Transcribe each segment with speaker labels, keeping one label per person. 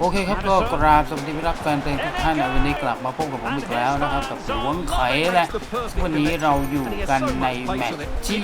Speaker 1: โอเคครับก็กราบสวัสดีมิตรรักแฟนเพลงทุกท่านนะวันนี้กลับมาพบกับผมอีกแล้วนะครับกับหลวงไขและวันนี้เราอยู่กันในแมตช์ที่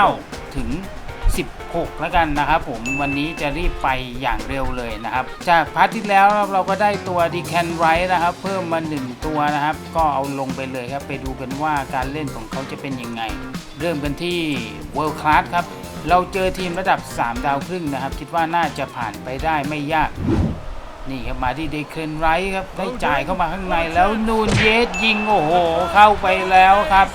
Speaker 1: 9 ถึง 16 แล้วกันนะครับผมวันนี้จะรีบไปอย่างเร็วเลยนะครับ จากพาร์ทที่แล้วเราก็ได้ตัวดีแคนไรท์นะครับ เพิ่มมา 1 ตัวนะครับ ก็เอาลงไปเลยครับ ไปดูกันว่าการเล่นของเขาจะเป็นยังไง เริ่มกันที่ World Class ครับเราเจอทีมระดับ 3 ดาวครึ่งนะครับ คิดว่าน่าจะผ่านไปได้ไม่ยาก นี่ครับมาที่เดคอนไรท์ครับได้จ่ายเข้ามาข้างในแล้วนูนเยสยิงโอ้โหเข้าไปแล้วครับ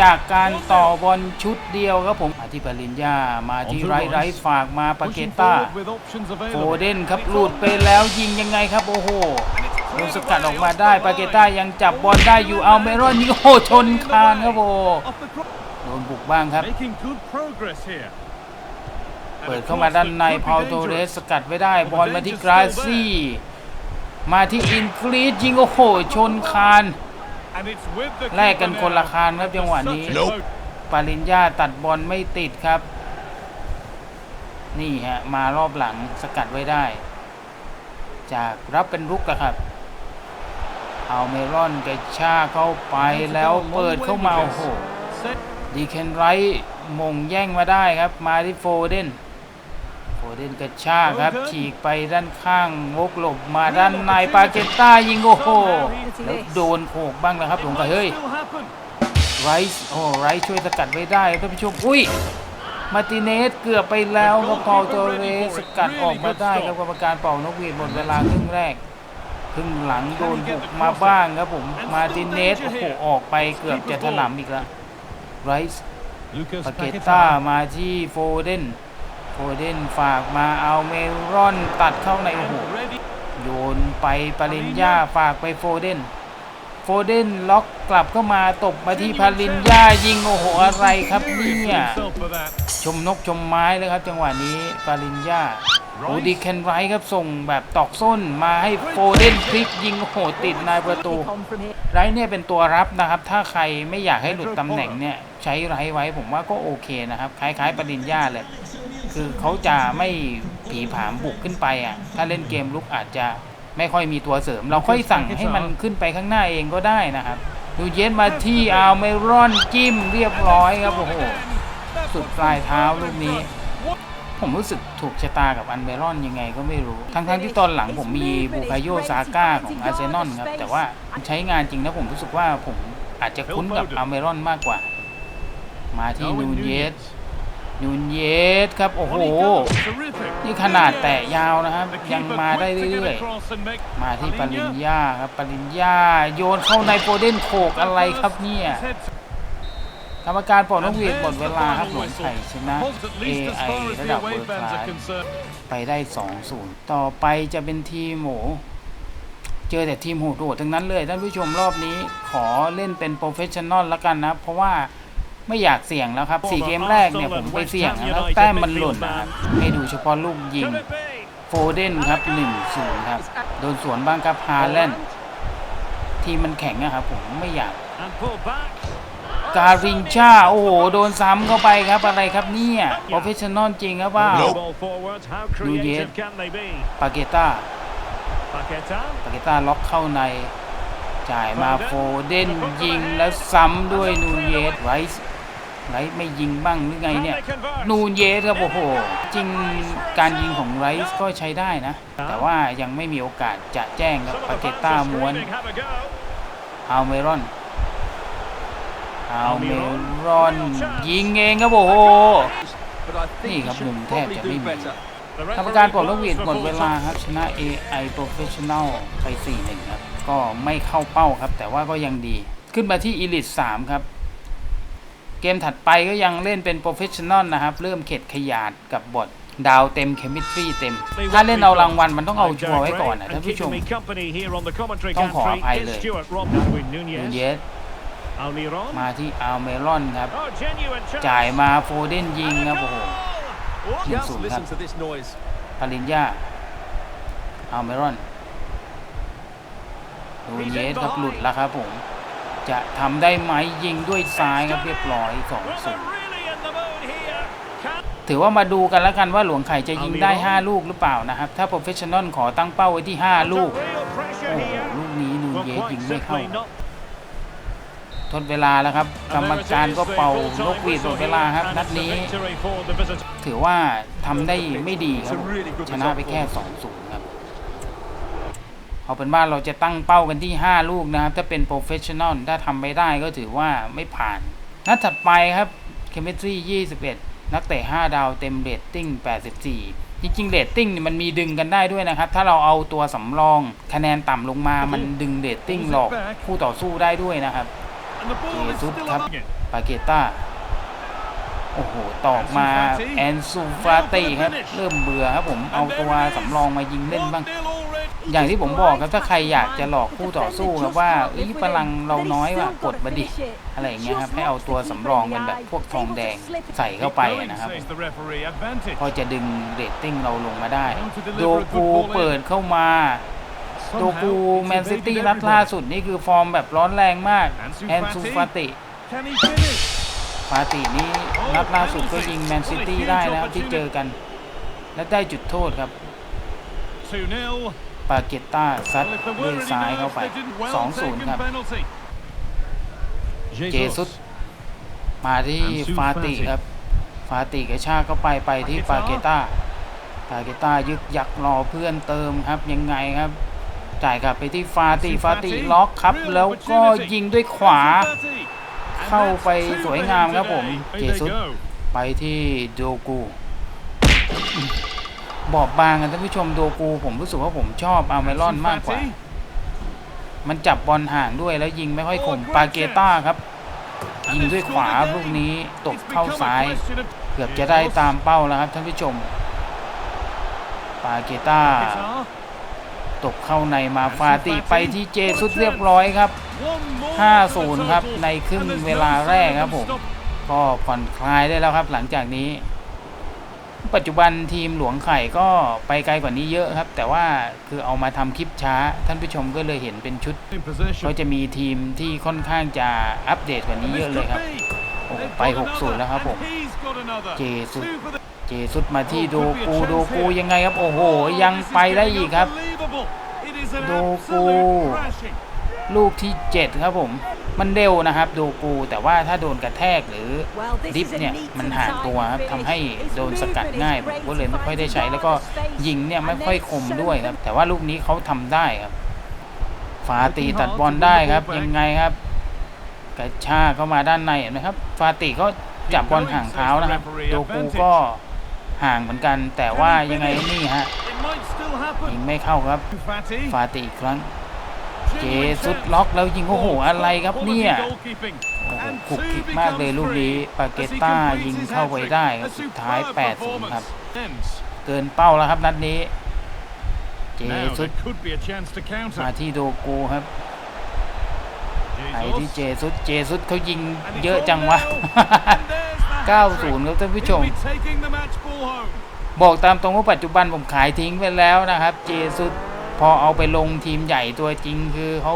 Speaker 1: จากการต่อบอลชุดเดียวครับผมมาที่ปริญญามาที่ไรท์ไรท์ฝากมาปาเกต้าโฟเดนครับหลุดไปแล้วยิงยังไงครับโอ้โหโดนสกัดออกมาได้ปาเกต้ายังจับบอลได้อยู่เอาเมรอนยิงโอ้โหชนคานครับโอ้โหโดนบุกบ้างครับ เปิดเข้ามาด้านในพาวโตเรสสกัดไว้ได้ บอลมาที่กราซี่ มาที่อินกรีดยิงโอ้โห ชนคาน
Speaker 2: And it's with the
Speaker 1: แลกกันคนละคานครับจังหวะนี้ ปาริญญาตัดบอลไม่ติดครับ นี่ฮะ มารอบหลังสกัดไว้ได้ จากรับเป็นรุกอะครับ เอาเมรอนกระชากเข้าไปแล้วเปิดเข้ามาโอ้โหดีเคนไรท์มงแย่งมาได้ครับ มาที่โฟเดนโฟ เดนกระชากครับฉีกไปด้านข้างวกหลบมาด้านในปาเกตต้ายิงโอ้โหแล้วโดนโขกบ้างนะครับผมก็เฮ้ย
Speaker 2: Still happen.
Speaker 1: ไรส์โอ้ไรส์ช่วยสกัดไว้ได้ครับท่านผู้ชมอุ้ยมาร์ติเนสเกือบไปแล้วครับเป่าโตเรสสกัดออกมาได้ครับกรรมการเป่านกหวีดหมดเวลาครึ่งแรกครึ่งหลังโดนบุกมาบ้างครับผมมาร์ติเนสโอ้โหออกไปเกือบจะถลำอีกแล้วไรส์
Speaker 2: Lucas
Speaker 1: ปาเกต้ามาที่โฟเดน โฟเดนฝากมาเอาเมรอนตัดเข้าในโอ้โหโยนไปปริญญาฝากไปโฟเดนโฟเดนล็อกกลับเข้ามาตบมาที่ปริญญายิงโอ้โหอะไรครับเนี่ยชมนกชมไม้เลยครับ จังหวะนี้ปริญญาโอดีแคนไรท์ครับส่งแบบตอกส้นมาให้โฟเดนพลิกยิงโอโหติดนายประตู ไรท์เนี่ยเป็นตัวรับนะครับ ถ้าใครไม่อยากให้หลุดตำแหน่งเนี่ย ใช้ไรท์ไว้ผมว่าก็โอเคนะครับ คล้ายๆปริญญาเลย คือเขาจะไม่ผีผามบุกขึ้นไปอะ ถ้าเล่นเกมลุกอาจจะไม่ค่อยมีตัวเสริม เราค่อยสั่งให้มันขึ้นไปข้างหน้าเองก็ได้นะครับดูเย็นมาที่อาเมรอนจิ้มเรียบร้อยครับโอ้โหสุดปลายเท้าลูกนี้ ผมรู้สึกถูกชะตากับอันเมรอนยังไงก็ไม่รู้ ทั้งๆที่ตอนหลังผมมีบูคาโยซาก้าของอาร์เซนอลครับ แต่ว่าใช้งานจริงนะผมรู้สึกว่าผมอาจจะคุ้นกับอัลเมรอนมากกว่า มาที่นูนเยส
Speaker 2: Nunez.
Speaker 1: นูนเยสครับ โอ้โห
Speaker 2: On he goes. Terrific.
Speaker 1: นี่ขนาดแตะยาวนะครับ
Speaker 2: The
Speaker 1: ยัง
Speaker 2: keeper
Speaker 1: มาได้
Speaker 2: quick to get
Speaker 1: เรื่อย
Speaker 2: across and make
Speaker 1: ๆมาที่ปริญ
Speaker 2: Palinya.
Speaker 1: ญาครับปริญญาโยนเข้าในโฟเดนโขกอะไรครับเนี่ย
Speaker 2: His head to-
Speaker 1: กรรมการเป่านกหวีดหมดเวลาครับหลวง
Speaker 2: whistle.
Speaker 1: ไข่ชนะ
Speaker 2: Holds at least as
Speaker 1: AI
Speaker 2: far as
Speaker 1: ระ
Speaker 2: the
Speaker 1: ดับ
Speaker 2: away
Speaker 1: เวิร์ค
Speaker 2: fans
Speaker 1: ลา
Speaker 2: are
Speaker 1: ส
Speaker 2: concerned.
Speaker 1: ไปได้ 2-0 ต่อไปจะเป็นทีมหมูเจอแต่ทีมโหดๆทั้งนั้นเลยท่านผู้ชมรอบนี้ขอเล่นเป็นโปรเฟชชั่นอลแล้วกันนะ เพราะว่า ไม่อยากเสี่ยงแล้วครับสี่เกมแรกเนี่ยผมไปเสี่ยงแล้วแต้มมันหล่นนะครับให้ดูเฉพาะลูกยิง
Speaker 2: Could it be?
Speaker 1: โฟเดนครับ1-0ครับ โดนสวนบ้างครับฮาแลนด์ทีมมันแข็งอะครับผมไม่อยาก
Speaker 2: And pull back.
Speaker 1: การินชาโอ้โห โดนซ้ำเข้าไปครับอะไรครับเนี่ยโปรเฟชชั่นอลจริงครับว่า
Speaker 2: The ball forward. How creative can they be?
Speaker 1: ปาเกต้า
Speaker 2: Paqueta.
Speaker 1: ปาเกต้าล็อกเข้าใน จ่ายมาโฟเดนยิงแล้วซ้ำด้วยนูนเยสไรส์ ไรส์ไม่ยิงบ้างหรือไง
Speaker 2: Can
Speaker 1: เนี่ย
Speaker 2: they convert?
Speaker 1: นูนเยสครับโอ้โห จริงการยิงของไรส์ก็ใช้ได้นะ แต่ว่ายังไม่มีโอกาสจะแจ้งครับ
Speaker 2: Some of
Speaker 1: ปา
Speaker 2: the
Speaker 1: เก
Speaker 2: fans
Speaker 1: ต้า
Speaker 2: are
Speaker 1: ม้วน
Speaker 2: screaming, have a go.
Speaker 1: เอาเมรอนเอาเมรอนยิงเองครับโอ้โห นี่ครับมุมแทบจะไม่มี
Speaker 2: The
Speaker 1: กรรมการ
Speaker 2: referee
Speaker 1: ปลดลูกหวีด
Speaker 2: blows
Speaker 1: หม
Speaker 2: for
Speaker 1: ด
Speaker 2: full
Speaker 1: เวลา
Speaker 2: time.
Speaker 1: ครับ ชนะ AI Professional ไป4-1ครับ ก็ไม่เข้าเป้าครับ แต่ว่าก็ยังดี ขึ้นมาที่ Elite 3 ครับ เกมถัดไปก็ยังเล่นเป็น Professional นะครับ เริ่มเข็ดขยาดกับบทดาวเต็ม Chemistry เต็ม ถ้าเล่นเอารางวัลมันต้องเอาชัวร์ไว้ก่อนนะท่านผู้ชม
Speaker 2: And keeping me company here on the commentary
Speaker 1: ต้องขออ
Speaker 2: gantry
Speaker 1: ภัย
Speaker 2: is
Speaker 1: เลย
Speaker 2: Stuart Rob Darwin
Speaker 1: นู
Speaker 2: Nunez.
Speaker 1: เยส
Speaker 2: Almiron.
Speaker 1: มาที่อัลเมรอนครับ
Speaker 2: Oh, genuine chance.
Speaker 1: จ่ายมาโฟเดนยิง
Speaker 2: And a
Speaker 1: ครับโอ้โห
Speaker 2: goal! What
Speaker 1: หนึ่ง
Speaker 3: Just
Speaker 1: ศูนย์ครับ
Speaker 3: listen to this noise.
Speaker 1: ปริญญาอัลเมรอนนูนเยสครับหลุดแล้วครับผม จะทำได้ไหมยิงด้วยซ้ายครับเรียบร้อย
Speaker 2: Well, they're
Speaker 1: 2-0
Speaker 2: really in the mood here. Can
Speaker 1: ปถือว่ามาดูกันแล้วกันว่าหลวงไข่จะยิงได้ 5 ลูกหรือเปล่านะครับ ถ้าโปรเฟชชั่นอลขอตั้งเป้าไว้ที่ 5 ลูก
Speaker 2: Real
Speaker 1: โอ้
Speaker 2: pressure
Speaker 1: โห
Speaker 2: here.
Speaker 1: ลูกนี้นู
Speaker 2: Well,
Speaker 1: เยส
Speaker 2: quite
Speaker 1: ยิงไม่เข้า
Speaker 2: simply not
Speaker 1: ทดเวลาแล้วครับ กรรมการก็เป่านกหวีดหมดเวลาครับ นัดนี้
Speaker 2: Victory for the visitors.
Speaker 1: ถือว่าทำได้ไม่ดีครับ ชนะไปแค่2-0ครับ เอาเป็นว่าเราจะตั้งเป้ากันที่ 5 ลูกนะครับ ถ้าเป็นโปรเฟชชั่นอลถ้าทำไม่ได้ก็ถือว่าไม่ผ่าน นัดถัดไปครับเคมิสตรี21 นักเตะ5ดาวเต็มเรตติ้ง 84 จริงๆเรตติ้งเนี่ยมันมีดึงกันได้ด้วยนะครับ ถ้าเราเอาตัวสำรองคะแนนต่ำลงมามันดึงเรตติ้งหลอกคู่ต่อสู้ได้ด้วยนะครับ
Speaker 2: And the ball is
Speaker 1: Jesus
Speaker 2: still
Speaker 1: ครับ
Speaker 2: among it.
Speaker 1: ปาเกต้าโอ้โห ตอกมาแอนซูฟาติครับ เริ่มเบื่อครับผม เอาตัวสำรองมายิงเล่นบ้าง
Speaker 2: 1-0 already.
Speaker 1: อย่างที่ผมบอกครับถ้าใครอยากจะหลอกคู่ต่อสู้ครับว่าอ้ยพลังเราน้อยว่ะกดมาดิอะไรอย่างเงี้ยครับให้เอาตัวสำรองเป็นแบบพวกทองแดงใส่เข้าไปนะครับ
Speaker 2: says the referee. Advantage.
Speaker 1: ก็จะดึงเรตติ้งเราลงมาได้โดกูเปิดเข้ามาโดกูแมนซิตี้นัดล่าสุดนี่คือฟอร์มแบบร้อนแรงมากแอนซูฟาติฟาตินี่นัดล่าสุดก็ยิงแมนซิตี้ได้นะครับที่เจอกัน และได้จุดโทษครับ
Speaker 2: 2-0.
Speaker 1: ปาเกตต้าซัด
Speaker 2: Well, if there
Speaker 1: ด้วย
Speaker 2: were any
Speaker 1: ซ้ายเข้า
Speaker 2: doubts,
Speaker 1: ไป
Speaker 2: they didn't well taken
Speaker 1: 2-0 ครับ
Speaker 2: penalty.
Speaker 1: เจสุสมาที่
Speaker 2: Ansu
Speaker 1: ฟาติ
Speaker 2: Fati
Speaker 1: ครับ ฟาติกระชากเข้าไปไปที่ปาเกต้าปาเกต้ายึกยักรอเพื่อนเติมครับยังไงครับ จ่ายกลับไปที่ฟาติฟาติล็อกครับ แล้วก็ยิงด้วยขวา เข้าไปสวยงามครับผม เจสุสไปที่โดกู บอบบางกันท่านผู้ชมโดกูผมรู้สึกว่าผมชอบอาเมรอนมากกว่า มันจับบอลห่างด้วยแล้วยิงไม่ค่อยคมปาเกต้าครับ ยิงด้วยขวาลูกนี้ตกเข้าซ้าย เกือบจะได้ตามเป้าแล้วครับท่านผู้ชม ปาเกต้า ตกเข้าในมาฟาติไปที่เจสุดเรียบร้อยครับ 5-0 ครับในครึ่งเวลาแรกครับผม ก็ผ่อนคลายได้แล้วครับหลังจากนี้ ปัจจุบันทีมหลวงไข่ก็ไปไกลกว่านี้เยอะครับ แต่ว่าคือเอามาทำคลิปช้า ท่านผู้ชมก็เลยเห็นเป็นชุดก็จะมีทีมที่ค่อนข้างจะอัปเดตกว่านี้เยอะเลยครับโอ้โหไป6-0แล้วครับผมเจสุดเจสุดมาที่โดกูโดกูยังไงครับ โอ้โห ยังไปได้อีกครับ โดกูลูกที่ 7 ครับผม มันเร็วนะครับโดกูแต่ว่าถ้าโดนกระแทกหรือดิฟเนี่ยมันห่างตัวครับทำให้โดนสกัดง่ายผมก็เลยไม่ค่อยได้ใช้ แล้วก็ยิงเนี่ยไม่ค่อยคมด้วยครับ แต่ว่าลูกนี้เขาทำได้ครับฟาตีตัดบอลได้ครับยังไงครับ กระชากเข้ามาด้านในเห็นไหมครับ ฟาติก็จับบอลห่างเท้านะครับโดกูก็ห่างเหมือนกัน แต่ว่ายังไงนี่ฮะยิงไม่เข้าครับ ฟาติอีกครั้ง เจสุดล็อกแล้วยิงโอ้โหอะไรครับเนี่ยโอ้โหขุกคิกมากเลยลูกนี้ปาเกตต้ายิงเข้าไปได้ครับสุดท้าย8-0ครับ เกินเป้าแล้วครับนัดนี้ เจ
Speaker 2: Now
Speaker 1: สุด
Speaker 2: there could be a chance to
Speaker 1: มา
Speaker 2: counter.
Speaker 1: ที่โดกูครับไปที่
Speaker 2: Jesus.
Speaker 1: เจสุดเจสุดเขายิงเยอะจังวะ 90 ครับท่านผู้ชม
Speaker 2: He'll be taking the match ball home.
Speaker 1: บอกตามตรงว่าปัจจุบันผมขายทิ้งไปแล้วนะครับ เจสุด พอเอาไปลงทีมใหญ่ตัวจริงคือเขา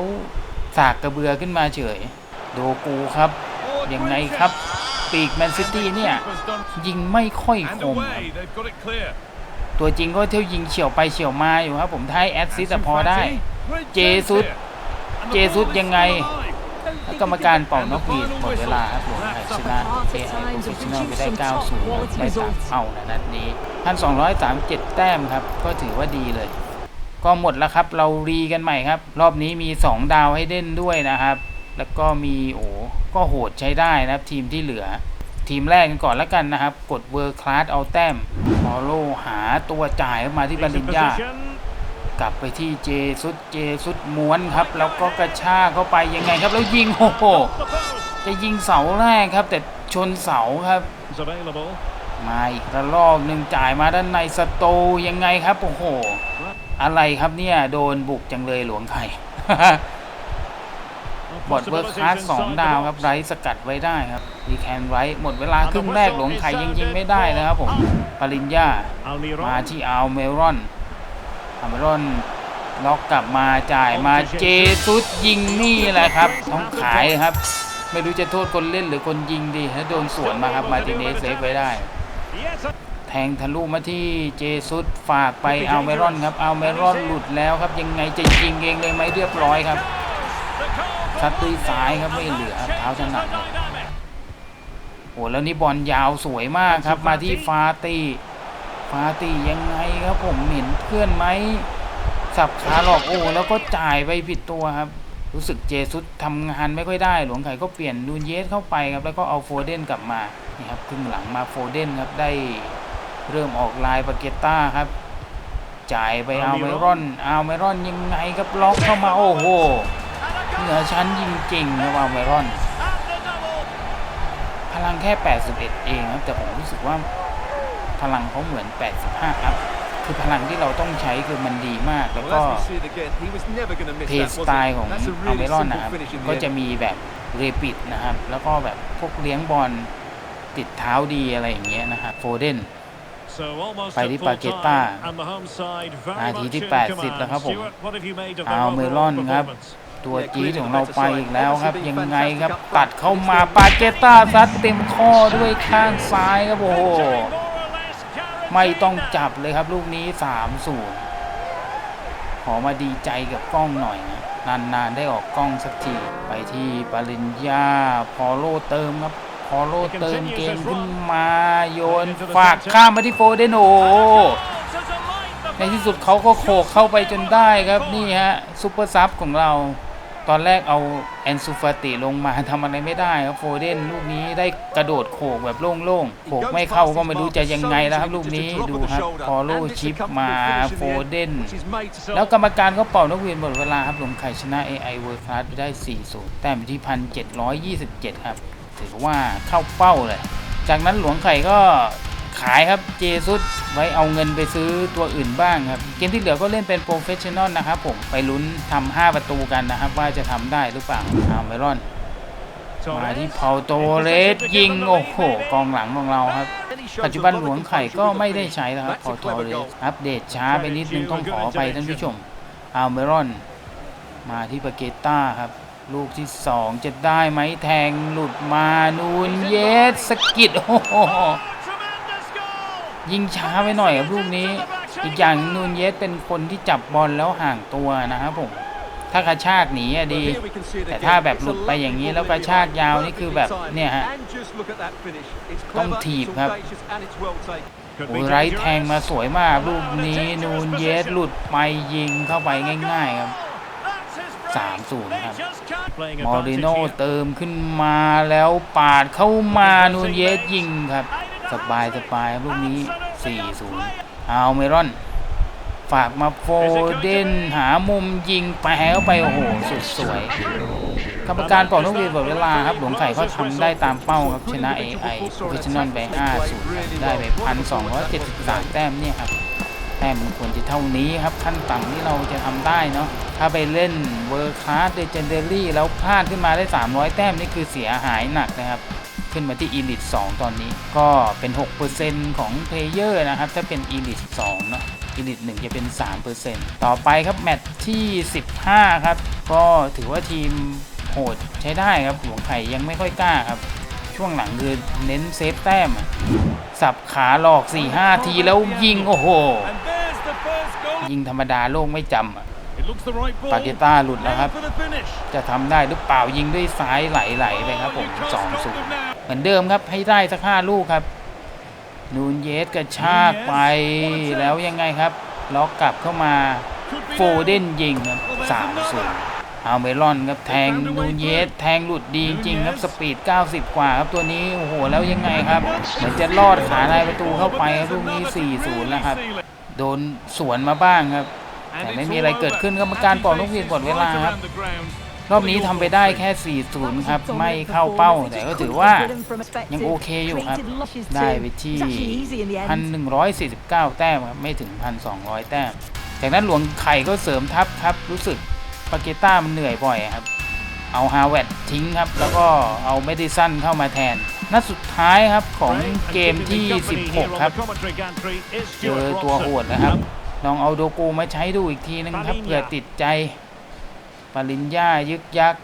Speaker 1: สากกระเบือขึ้นมาเฉย โดกูครับ
Speaker 2: Oh,
Speaker 1: ยังไง
Speaker 2: great
Speaker 1: ครับ
Speaker 2: catch.
Speaker 1: ปีกแมนซิตี้เนี่ย
Speaker 2: Keeper's done-
Speaker 1: ยิงไม่ค่อย
Speaker 2: And
Speaker 1: คมครับ
Speaker 2: away, they've got it clear.
Speaker 1: ตัวจริงก็เที่ยวยิงเฉียวไปเฉียวมาอยู่ครับ ผมท้ายแอดซิสต์พอได้
Speaker 2: Great
Speaker 1: เจ
Speaker 2: chance
Speaker 1: สุด
Speaker 2: here. And the
Speaker 1: เจสุด
Speaker 2: ball is
Speaker 1: ยังไง
Speaker 2: still alive.
Speaker 1: แล้วกรรมการเป่านกหวีดหมดเวลาครับผมไทยชนะ AI Professional ไปได้ 90ครับได้ตามเป้านะนัดนี้ 1,237 แต้มครับ ก็ถือว่าดีเลย ก็หมดแล้วครับ เรารีกันใหม่ครับ รอบนี้มี 2 ดาวให้เล่นด้วยนะครับ แล้วก็มีโอ้ก็โหดใช้ได้นะครับทีมที่เหลือ ทีมแรกกันก่อนแล้วกันนะครับ กดเวอร์คลาสเอาแต้มฟอโลหาตัวจ่ายมาที่บาลินยากลับไปที่เจสุดเจสุดม้วนครับ แล้วก็กระชากเข้าไปยังไงครับ แล้วยิงโอ้โหจะยิงเสาแรกครับ แต่ชนเสาครับมาอีกระลอกหนึ่งจ่ายมาด้านในสโตยังไงครับโอ้โห อะไรครับเนี่ยโดนบุกจังเลยหลวงไข่บอดเวิร์คคลาสสองดาวครับไรสกัดไว้ได้ครับดีแคนไรหมดเวลาครึ่งแรกหลวงไข่ยังยิงไม่ได้นะครับผมปริญญา
Speaker 2: Almiron.
Speaker 1: มาที่อัลเมรอนอัลเมรอนล็อกกลับมาจ่ายมาเจซุดยิงนี่แหละครับ ต้องขายครับ ไม่รู้จะโทษคนเล่นหรือคนยิงดีถ้าโดนสวนมาครับมาติเนสเซฟไว้ได้
Speaker 2: Yes,
Speaker 1: แทงทะลุมาที่เจซุสฝากไปเอาเมรอนครับเอาเมรอนหลุดแล้วครับยังไงจะยิงเองเลยไหมเรียบร้อยครับ
Speaker 2: the goal
Speaker 1: ซัดด้วยซ้ายครับไม่เหลือครับเท้าถนัดครับโอ้แล้วนี่บอลยาวสวยมากครับมาที่ฟาตีฟาตียังไงครับผมเห็นเพื่อนไหมสับขาหลอกโอ้แล้วก็จ่ายไปผิดตัวครับ รู้สึกเจซุสทำงานไม่ค่อยได้ หลวงไข่ก็เปลี่ยนนูนเยสเข้าไปครับแล้วก็เอาโฟเดนกลับมานี่ครับครึ่งหลังมาโฟเดนครับได้ เริ่มออกลายปาเกตต้าครับ จ่ายไปเอาเมรอนเอาเมรอนยังไงครับล็อกเข้ามาโอ้โหเหนือชั้นจริงๆครับเอาเมรอน พลังแค่ 81 เองครับแต่ผมรู้สึกว่าพลังเขาเหมือน 85 ครับ คือพลังที่เราต้องใช้คือมันดีมาก แล้วก็
Speaker 3: Well, as we see it again, he was never going to miss
Speaker 1: เพ
Speaker 3: that,
Speaker 1: ส
Speaker 3: was
Speaker 1: ไต
Speaker 3: he?
Speaker 1: ล์ของ
Speaker 3: That's a
Speaker 1: เอาเม
Speaker 3: really
Speaker 1: รอน
Speaker 3: simple
Speaker 1: นะครับ
Speaker 3: finish in the
Speaker 1: ก็
Speaker 3: end.
Speaker 1: จะมีแบบเรปิดนะครับ แล้วก็แบบพวกเลี้ยงบอลติดเท้าดีอะไรอย่างเงี้ยนะครับโฟเดน
Speaker 2: So almost
Speaker 1: ไปที่
Speaker 2: at full
Speaker 1: Paqueta
Speaker 2: time, and the home side very
Speaker 1: นาที
Speaker 2: much
Speaker 1: ที่
Speaker 2: in
Speaker 1: 80
Speaker 2: command.
Speaker 1: แล้วครับผม
Speaker 2: Stuart, what have you made of
Speaker 1: เอา
Speaker 2: their
Speaker 1: เม
Speaker 2: overall
Speaker 1: รอนครับ
Speaker 2: performance?
Speaker 1: ตัวจี๊ดของเราไปอีกแล้วครับ ยังไงครับ ตัดเข้ามาปาเกต้าซัดเต็มข้อด้วยข้างซ้ายครับโอ้โห
Speaker 2: More or less guaranteed
Speaker 1: ไม่ต้อง
Speaker 2: now.
Speaker 1: จับเลยครับ ลูกนี้3ามศูนย์ขอมาดีใจกับกล้องหน่อยนะนานๆได้ออกกล้องสักที ไปที่ปริญญาพอโลเติมครับพ อโลเติมเกมขึ้นมาโยนฝากข้ามมาที่โฟเดนโอในที่สุดเขาก็โขกเข้าไปจนได้ครับนี่ฮะซุปเปอร์ซับของเรา ตอนแรกเอาแอนซูฟาติลงมาทำอะไรไม่ได้ครับโฟเดนลูกนี้ได้กระโดดโขกแบบโล่งๆโขกไม่เข้าก็ไม่รู้จะยังไงแล้วครับ ลูกนี้ดูครับพอโลชิปมาโฟเดนแล้วกรรมการก็เป่านกหวีดหมดเวลาครับลงไข่ชนะ AI World Class ไปได้4-0แต้มอยู่ที่ 1,727 ครับ ถือว่าเข้าเป้าเลย จากนั้นหลวงไข่ก็ขายครับเจซุสไว้เอาเงินไปซื้อตัวอื่นบ้างครับ เกมที่เหลือก็เล่นเป็นโปรเฟชชั่นอลนะครับผมไปลุ้นทำ5ประตูกันนะครับ ว่าจะทำได้หรือเปล่าอาเมรอนมาที่เผาโตเรสยิง โอ้โห กองหลังของเราครับ ปัจจุบันหลวงไข่ก็ไม่ได้ใช้แล้วครับพอทอเรสอัปเดตช้าไปนิดนึงต้องขอไปท่านผู้ชมอัลเมรอน มาที่ปาเกต้าครับ ลูกที่2จะได้ไหมแทงหลุดมานูนเยสสกิดโอ้โหยิงช้าไปหน่อยครับลูกนี้ อีกอย่างนูนเยสเป็นคนที่จับบอลแล้วห่างตัวนะครับผมถ้ากระชากหนีอะดี แต่ถ้าแบบหลุดไปอย่างนี้แล้วกระชากยาวนี่คือแบบเนี่ยฮะต้องถีบครับโอ้ไรแทงมาสวยมากลูกนี้นูนเยสหลุดไปยิงเข้าไปง่าย ๆ ครับ 3-0ครับ
Speaker 2: They just can't- Playing
Speaker 1: มอริ
Speaker 2: advantage
Speaker 1: โน
Speaker 2: here.
Speaker 1: เติมขึ้นมาแล้วปาดเข้ามานูนเยสยิงครับ สบายสบายครับลูกนี้ 4-0 เอาเมรอน ฝากมาโฟเดนหามุมยิงแปะเข้าไปโอ้โห สุดสวยกรรมการเป่านกหวีดหมดเวลาครับ หลวงไข่เขาทำได้ตามเป้าครับ ชนะ AI Professional ไป5-0ครับได้ไป 1,273 แต้มเนี่ยครับแต้มมันควรจะเท่านี้ครับขั้นต่ำที่เราจะทำได้เนาะถ้าไปเล่นเวอร์ค a าสเดเจนเดอรี่แล้วพลาดขึ้นมาได้ 300 แต้มนี่คือเสียหายหนักนะครับขึ้นมาที่ Elite 2 ตอนนี้ก็เป็น 6%ของเพลเยอร์นะครับ ถ้าเป็น Elite 2เนาะ Elite 1 จะเป็น 3%ต่อไปครับ แมตช์ที่ 15 ครับ ก็ถือว่าทีมโหดใช้ได้ครับหลวงไข่ยังไม่ค่อยกล้าครับ ช่วงหลังคือเน้นเซฟแต้ม สับขาหลอก 4-5 ทีแล้วยิง โอ้โห ยิงธรรมดาโลกไม่จำอะ
Speaker 2: It looks the right ball.
Speaker 1: ปาเกต้าหลุดแล้วครับ
Speaker 2: Aim for the finish.
Speaker 1: จะทำได้หรือเปล่ายิงด้วยซ้ายไหลๆไปครับผม2-0เหมือนเดิมครับให้ได้สักห้าลูกครับ นูนเยสกระชากไปแล้วยังไงครับ ล็อกกลับเข้ามาโฟเดนยิงครับ3-0เอาเมลอนครับแทงนูนเยสแทงหลุดดีจริงๆครับสปีด 90 กว่าครับตัวนี้โอ้โหแล้วยังไงครับเหมือนจะลอดขาในประตูเข้าไปครับลูกนี้ 4-0 แล้วครับ โดนสวนมาบ้างครับ แต่ไม่มีอะไรเกิดขึ้นกรรมการเป่านกหวีดหมดเวลาครับ รอบนี้ทำไปได้แค่ 4-0 ครับ ไม่เข้าเป้า แต่ก็ถือว่ายังโอเคอยู่ครับ ได้ไปที่ 1,149 แต้มครับ ไม่ถึง 1,200 แต้ม จากนั้นหลวงไข่ก็เสริมทัพครับ รู้สึกปาเกต้ามันเหนื่อยบ่อยครับ เอาฮาวเวดทิ้งครับ แล้วก็เอาเมดิสันเข้ามาแทน นัดสุดท้ายครับของเกมที่ 16 ครับ เจอตัวโหดนะครับ ลองเอาโดกูมาใช้ดูอีกทีนึงครับเผื่อติดใจ ปริญญายึกยัก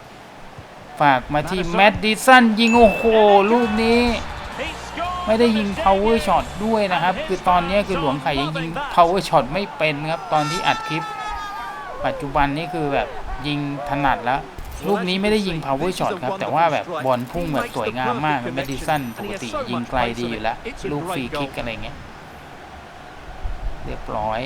Speaker 1: ฝากมาที่แมดดิสันยิงโอ้โหลูกนี้ ไม่ได้ยิง power shot ด้วยนะครับ คือตอนนี้คือหลวงไข่ยังยิง power shot ไม่เป็นครับ ตอนที่อัดคลิป ปัจจุบันนี่คือแบบยิงถนัดแล้ว ลูกนี้ไม่ได้ยิง power shot ครับ แต่ว่าแบบบอลพุ่งแบบสวยงามมากแมดดิสันปกติยิงไกลดีอยู่แล้ว ลูกฟรีคิกอะไรเงี้ย เรียบร้อย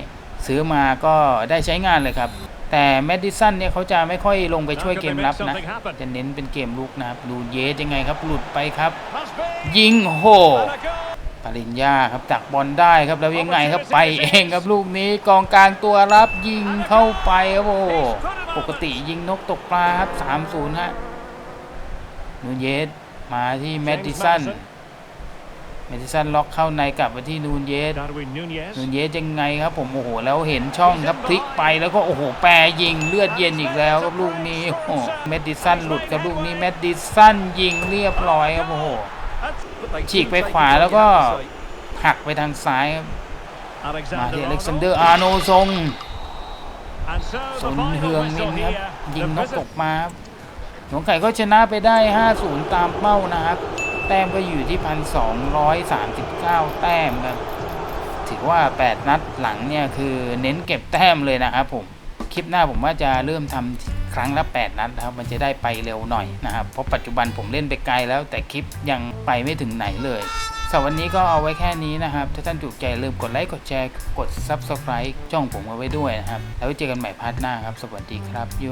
Speaker 1: ซื้อมาก็ได้ใช้งานเลยครับ แต่แมดดิสันเนี่ยเขาจะไม่ค่อยลงไปช่วยเกมรับนะ จะเน้นเป็นเกมลุกนะครับ ดูเยสยังไงครับ หลุดไปครับ ยิงโห ปริญญาครับจักบอลได้ครับแล้วยังไงครับไปเองครับลูกนี้กองกลางตัวรับยิงเข้าไปครับโอ้โหปกติยิงนกตกปลาครับ3-0ฮะนูนเยสมาที่แมดดิสันแมดดิสันล็อกเข้าในกลับมาที่นูนเยส
Speaker 2: Darwin Nunez.
Speaker 1: นูนเยสยังไงครับผมโอ้โหแล้วเห็นช่องครับพลิกไปแล้วก็โอ้โหแปรยิงเลือดเย็นอีกแล้วครับลูกนี้โอ้โหแมดดิสันหลุดครับลูกนี้แมดดิสันยิงเรียบร้อยครับโอ้โห ฉีกไปขวาแล้วก็หักไปทางซ้ายครับมาที่อ
Speaker 2: Alexander
Speaker 1: เล็กซานเดอ
Speaker 2: Arnold.
Speaker 1: ร์อาร์โนทรง
Speaker 2: And so
Speaker 1: ส
Speaker 2: the
Speaker 1: น
Speaker 2: final
Speaker 1: เฮืองมิ
Speaker 2: whistle
Speaker 1: นครับ
Speaker 2: here.
Speaker 1: ยิง
Speaker 2: The
Speaker 1: นกต
Speaker 2: visit
Speaker 1: กมาครับหลวงไก่ก็ชนะไปได้ 5-0 ตามเป้านะครับ แต้มก็อยู่ที่ 1,239 แต้มครับ ถือว่า 8 นัดหลังเนี่ย คือเน้นเก็บแต้มเลยนะครับผม คลิปหน้าผมว่าจะเริ่มทำ ครั้งละ8นัดนะครับ มันจะได้ไปเร็วหน่อยนะครับ เพราะปัจจุบันผมเล่นไปไกลแล้ว แต่คลิปยังไปไม่ถึงไหนเลยสำหรับวันนี้ก็เอาไว้แค่นี้นะครับ ถ้าท่านถูกใจอย่าลืมกดไลค์กดแชร์กด Subscribe ช่องผมเอาไว้ด้วยนะครับ แล้วเจอกันใหม่พาร์ทหน้าครับ สวัสดีครับโย